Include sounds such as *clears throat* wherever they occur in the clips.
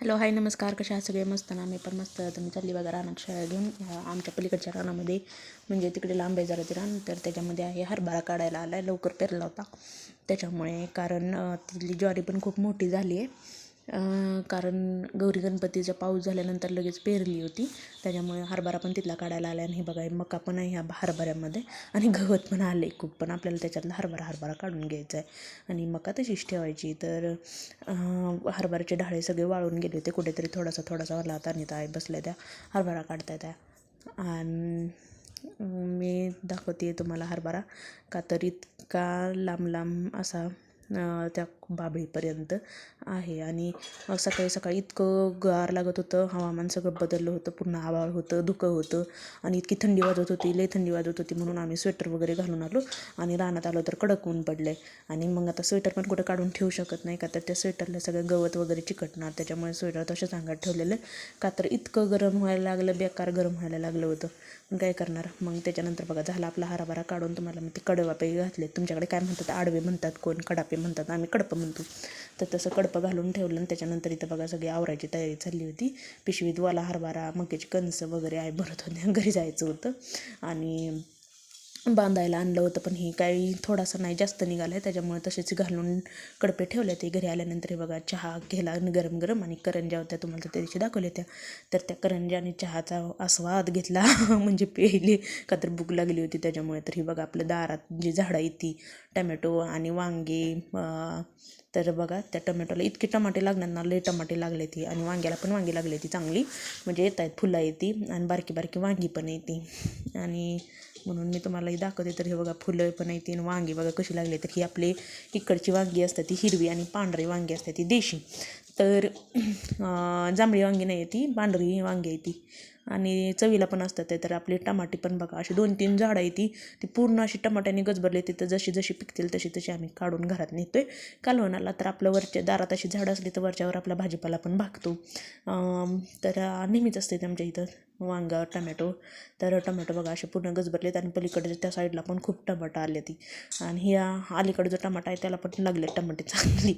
Hello hi नमस्कार. कशा आहात? सगळे मस्त ना? मी पण मस्त. तुम्ही चालली बघा रानात शाळा घेऊन. आमच्या पलीकडच्या रानामध्ये म्हणजे तिकडे लांब आहे जरा ते रान तर त्याच्यामध्ये आहे हरभरा काढायला आला आहे लवकर पेरला होता. त्याच्यामुळे कारण तिथली ज्वारी पण खूप मोठी झाली आहे. कारण गौरी गणपतीचा पाऊस झाल्यानंतर लगेच पेरली होती. त्याच्यामुळे हरभरा पण तिथला काढायला आला आणि हे बघा मका पण आहे ह्या हरभऱ्यामध्ये. आणि गवत पण आले खूप पण आपल्याला त्याच्यातला हरभरा हरभरा काढून घ्यायचा आहे आणि मका तशीच ठेवायची. तर हरभऱ्याचे ढाळे सगळे वाळून गेले होते. कुठेतरी थोडासा थोडासा वाला होता आणि ताय बसल्या त्या. हरभरा काढता त्या. आणि मी दाखवते तुम्हाला हरभरा. का तर इतका लांब लांब असा त्या बाबळीपर्यंत आहे. आणि सकाळी सकाळी इतकं गार लागत होतं हवामान सगळं बदललं होतं पूर्ण आभाळ होतं धुकं होतं आणि इतकी थंडी वाजत होती लई थंडी वाजत होती म्हणून आम्ही स्वेटर वगैरे घालून आलो आणि रानात आलो तर कडक ऊन पडले आणि मग आता स्वेटर पण कुठं काढून ठेवू शकत नाही का? तर त्या स्वेटरला सगळं गवत वगैरे चिकटणार. त्याच्यामुळे स्वेटर तसेच अंगात ठेवलेलं. का तर इतकं गरम व्हायला लागलं बेकार गरम व्हायला लागलं होतं. पण काय करणार? मग त्याच्यानंतर बघा झाला आपला हराभरा काढून तुम्हाला मग ते कडवापे घातले तुमच्याकडे काय म्हणतात? आडवे म्हणतात कोण? कडापे म्हणतात. आम्ही कडपं म्हणतो. तर तसं कडपं घालून ठेवलं आणि त्याच्यानंतर इथं बघा सगळी आवरायची तयारी चालली होती. पिशवीत वाला हरभरा मक्याची कणसं वगैरे आहे भरत होत्या घरी जायचं होतं. आणि बांधायला आणलं होतं पण हे काही थोडासा नाही जास्त निघाला आहे त्याच्यामुळे तसेच घालून कडपे ठेवले ते घरी आल्यानंतर. हे बघा चहा केला गरम गरम आणि करंज्या होत्या तुम्हाला त्या दिवशी दाखवल्या त्या तर त्या करंज्या आणि चहाचा आस्वाद घेतला. *laughs* म्हणजे पेली का तर भूक लागली होती त्याच्यामुळे. तर ही बघा आपल्या दारात जी झाडं येते टमॅटो आणि वांगे तर बघा त्या टमॅटोला इतके टमाटे लागणार ना लई टमाटे लागले ती. आणि वांग्याला पण वांगी लागली ती चांगली. म्हणजे येत आहेत फुलं येते आणि बारकी बारकी वांगी पण येते आणि म्हणून मी तुम्हाला ही दाखवते. तर हे बघा फुलं पण येते आणि वांगी बघा कशी लागली. तर ही आपली इकडची वांगी असतात ती हिरवी आणि पांढरी वांगी असतात ती देशी. तर जांभळी वांगी नाही आहे ती पांढरी वांगी आहे ती. आणि चवीला पण असतात ते तर आपली टमाटे पण बघा अशी दोन तीन झाडं आहे ती. ती पूर्ण अशी टमाट्याने गजबरली तिथं जशी जशी पिकतील तशी तशी आम्ही काढून घरात नेतो आहे कालवणाला तर आपलं वरच्या दारात अशी झाडं असली तर वरच्यावर आपला भाजीपाला पण भागतो. तर नेहमीच असते आमच्या इथं. वांगा टमॅटो तर टमॅटो बघा असे पूर्ण गजबरलेत आणि पलीकडे त्या साईडला पण खूप टमाटा आले ती. आणि ह्या अलीकडे जो टमाटा आहे त्याला पण लागले टमाटे चांगली.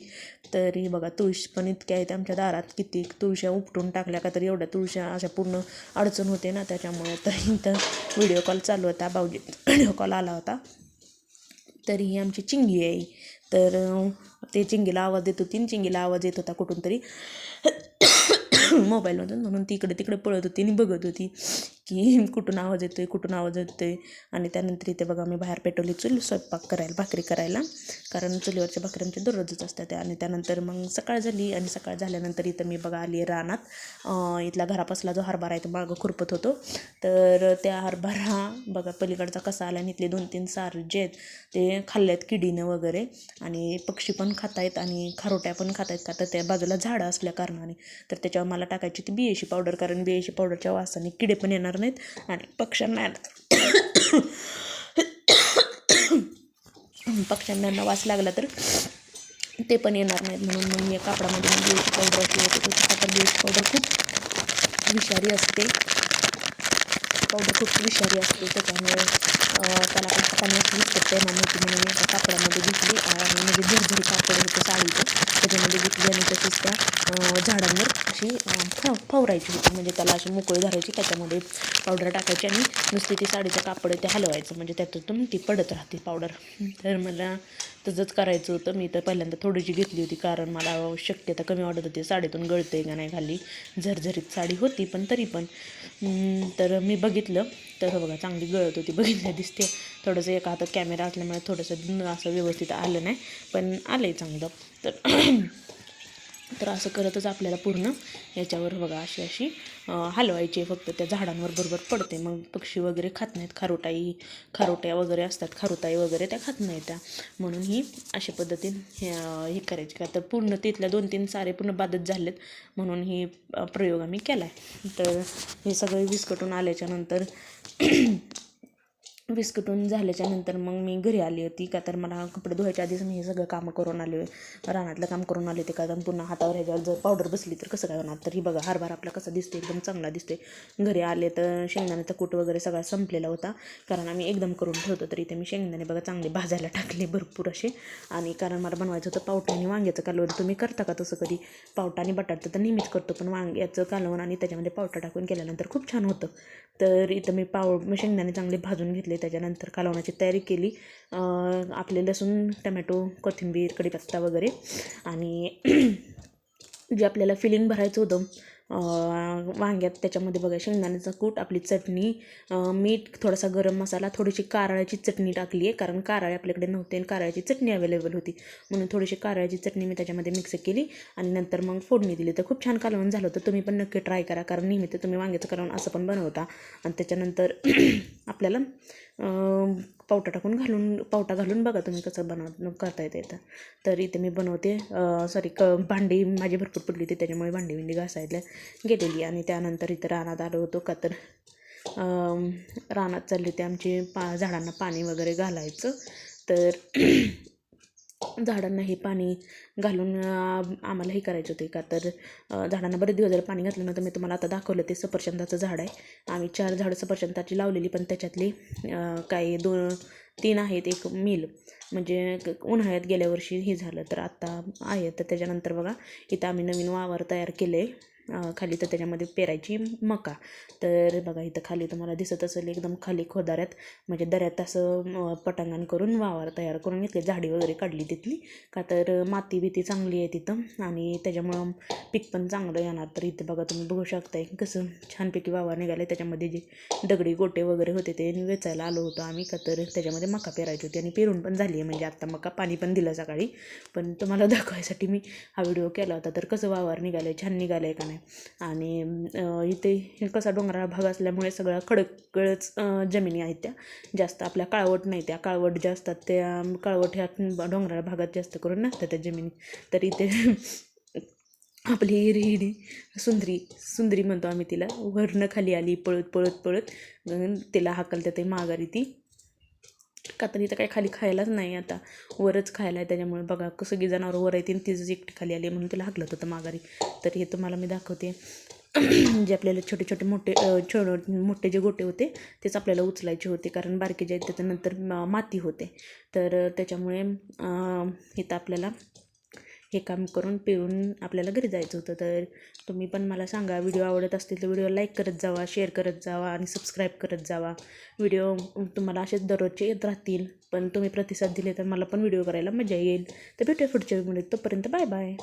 तरी बघा तुळशी पण इतक्या आहेत आमच्या दारात किती तुळश्या उपटून टाकल्या का तरी एवढ्या तुळश्या अशा पूर्ण अडचण होते ना त्याच्यामुळे. तर इथं व्हिडिओ कॉल चालू होता भाऊजी व्हिडिओ कॉल आला होता. तरी ही आमची चिंगी आहे. तर ते चिंगीला आवाज देत होती आणि चिंगीला आवाज येत होता कुठून तरी. *coughs* मोबाईलमधून म्हणून ती इकडे तिकडे पळत होती आणि बघत होती. की *laughs* कुठून आवाज येतो आहे कुठून आवाज येतो आहे आणि त्यानंतर इथे बघा मी बाहेर पेटवली चूल स्वयंपाक करायला भाकरी करायला. कारण चुलीवरच्या भाकरी आमच्या दररोजच असतात. त्या आणि त्यानंतर मग सकाळ झाली आणि सकाळ झाल्यानंतर इथं मी बघा आली रानात. इथला घरापासला जो हरभरा आहे तो मागं खुरपत होतो. तर त्या हरभरा बघा पलीकडचा कसा आला आणि इथले दोन तीन सार जे आहेत ते खाल्ल्यात किडीनं वगैरे. आणि पक्षी पण खातायत आहेत आणि खारोट्या पण खात आहेत का तर त्या बाजूला झाडं असल्या कारणाने. तर त्याच्यावर मला टाकायची ती बियाशी पावडर. कारण बियाशी पावडरच्या वासाने किडे पण येणार नाहीत आणि पक्ष्यांना पक्ष्यांना वास लागला तर ते पण येणार नाहीत म्हणून मग मी या कापडामध्ये ब्युटी पावडर असली होती तर पावडर खूप विषारी असते. पावडर खूप विषारी असते त्याच्यामुळे त्याला पण हाताने म्हणून मी एका कापडामध्ये घेतली आणि म्हणजे झरझरी कापड होतं साडीचं. त्याच्यामध्ये घेतली आणि तशीच त्या झाडांवर अशी फव फवरायची होती. म्हणजे त्याला अशी मोकळी धरायची त्याच्यामध्ये पावडर टाकायची आणि नुसती ती साडीचं कापड ते हलवायचं. म्हणजे त्यातून ती पडत राहते पावडर. तर मला तसंच करायचं होतं. मी तर पहिल्यांदा थोडीशी घेतली होती कारण मला शक्यता कमी वाटत होती. साडीतून गळते का नाही खाली. झरझरीत साडी होती पण तरी पण. तर मी बघितलं. तर बघा चांगली गळत होती बघितलं दिसते. थोडंसं एका हातात कॅमेरा असल्यामुळे थोडंसं असं व्यवस्थित आलं नाही पण आलं आहे चांगलं. तर तर असं करतच आपल्याला पूर्ण. याच्यावर बघा अशी अशी हलवायचे फक्त त्या झाडांवर बरोबर पडते. मग पक्षी वगैरे खात नाहीत खारोटाई खारोट्या वगैरे असतात खारुताई वगैरे त्या खात नाहीत त्या. म्हणून ही अशा पद्धतीने हे हे करायची. का तर पूर्ण तिथल्या दोन तीन सारे पूर्ण बाधित झालेत. म्हणून ही प्रयोग आम्ही केला आहे तर हे सगळे विस्कटून आल्याच्यानंतर विस्कटून झाल्याच्यानंतर मग मी घरी आली होती. का तर मला कपडे धुवायच्या आधीच मी हे सगळं कामं करून आले. रानातलं काम करून आले ते कारण पुन्हा हातावर ह्याच्यावर जर पावडर बसली तर कसं काय होणार? तर ही बघा हरभरा आपला कसा दिसतो एकदम चांगला दिसतोय. घरी आले तर शेंगदाण्याचा कूट वगैरे सगळा संपलेला होता. कारण आम्ही एकदम करून ठेवतो तर इथे मी शेंगदाणे बघा चांगले भाजायला टाकले भरपूर असे. आणि कारण मला बनवायचं होतं पावटा आणि वांग्याचं कालवण. तुम्ही करता का तसं कधी? पावटा आणि बटाटा तर नेहमीच करतो पण वांग्याचं कालवण आणि त्याच्यामध्ये पावटा टाकून केल्यानंतर खूप छान होतं. तर इथं मी पाव शेंगदाणे चांगले भाजून घेतले. त्याच्यानंतर कालवणाची तयारी केली. आपले लसूण टमॅटो कोथिंबीर कढीपत्ता वगैरे आणि *clears throat* जे आपल्याला फिलिंग भरायचं होतं वांग्यात त्याच्यामध्ये बघा शेंगदाण्याचा कूट आपली चटणी मीठ थोडासा गरम मसाला थोडीशी कारळ्याची चटणी टाकली आहे कारण कारळे आपल्याकडे नव्हते आणि कारळ्याची चटणी अवेलेबल होती. म्हणून थोडीशी कारळ्याची चटणी मी त्याच्यामध्ये मिक्स केली आणि नंतर मग फोडणी दिली. तर खूप छान कालवण झालं होतं. तुम्ही पण नक्की ट्राय करा कारण नेहमी तर तुम्ही वांग्याचं कालवण असं पण बनवता. आणि त्याच्यानंतर *clears throat* आपल्याला पावटा टाकून घालून पावटा घालून बघा तुम्ही कसं बनव करता येतं येतं तर इथे मी बनवते सॉरी क भांडी माझी भरपूर पडली होती त्याच्यामुळे भांडी बिंडी घासायला गेलेली. आणि त्यानंतर इथं रानात आलो होतो का तर रानात चालली होते आमची पा झाडांना पाणी वगैरे घालायचं. तर झाडांना हे पाणी घालून आम्हाला हे करायचे होते. का तर झाडांना बरेच दिवस जर पाणी घातलं नव्हतं मी तुम्हाला आता दाखवलं ते सफरचंदाचं झाड आहे. आम्ही चार झाडं सफरचंदाची लावलेली पण त्याच्यातली काही दोन तीन आहेत. एक मिल म्हणजे क- उन्हाळ्यात गेल्या वर्षी हे झालं तर आत्ता आहे. तर त्याच्यानंतर बघा इथं आम्ही नवीन वावर तयार केले आहे खाली तर त्याच्यामध्ये पेरायची मका. तर बघा इथं खाली तुम्हाला दिसत असेल एकदम खाली खोदाऱ्यात. म्हणजे दऱ्यात असं पटांगण करून वावर तयार करून घेतले झाडी वगैरे काढली तिथली. का तर माती बिती चांगली आहे तिथं आणि त्याच्यामुळं पीक पण चांगलं येणार. तर इथं बघा तुम्ही बघू शकताय कसं छानपैकी वावर निघाले. त्याच्यामध्ये जे दगडी गोटे वगैरे होते ते वेचायला आलो होतो आम्ही. का तर त्याच्यामध्ये मका पेरायची होती आणि पेरून पण झाली आहे. म्हणजे आत्ता मका पाणी पण दिलं सकाळी. पण तुम्हाला *laughs* दाखवायसाठी मी हा व्हिडिओ केला होता. तर कसं वावर निघालं आहे छान निघालं आहे का नाही? आणि इथे कसा डोंगराळ भाग असल्यामुळे सगळ्या खडकळच जमिनी आहेत त्या. जास्त आपल्या काळवट नाही त्या. काळवट ज्या असतात त्या काळवट ह्या डोंगराळ भागात जास्त करून नसतात त्या जमिनी. तर इथे *laughs* आपली हिरहिरी सुंदरी सुंदरी म्हणतो आम्ही तिला. वरनं खाली आली पळत पळत पळत. तिला हाकलत्या ते माघारी ती. का तर इथं काही खाली खायलाच नाही आता. वरच खायला आहे त्याच्यामुळे. बघा कसं सगळी जनावर वर येते आणि एकटी खाली आली म्हणून तिला हाकलत होतं माघारी. तर हे तुम्हाला मी दाखवते. *clears throat* जे आपल्याला छोटे छोटे मोठे छोटे मोठे जे गोटे होते तेच आपल्याला उचलायचे होते. कारण बारके जे आहेत त्याच्यानंतर माती होते. तर त्याच्यामुळे इथं आपल्याला हे काम करून पिऊन आपल्याला घरी जायचं होतं. तर तुम्ही पण मला सांगा व्हिडिओ आवडत असतील तर व्हिडिओ लाईक करत जावा शेअर करत जावा आणि सबस्क्राईब करत जावा. व्हिडिओ तुम्हाला असेच दररोजचे येत राहतील पण तुम्ही प्रतिसाद दिले तर मला पण व्हिडिओ करायला मजा येईल. तर भेटूया पुढच्या व्हिडिओ तोपर्यंत बाय बाय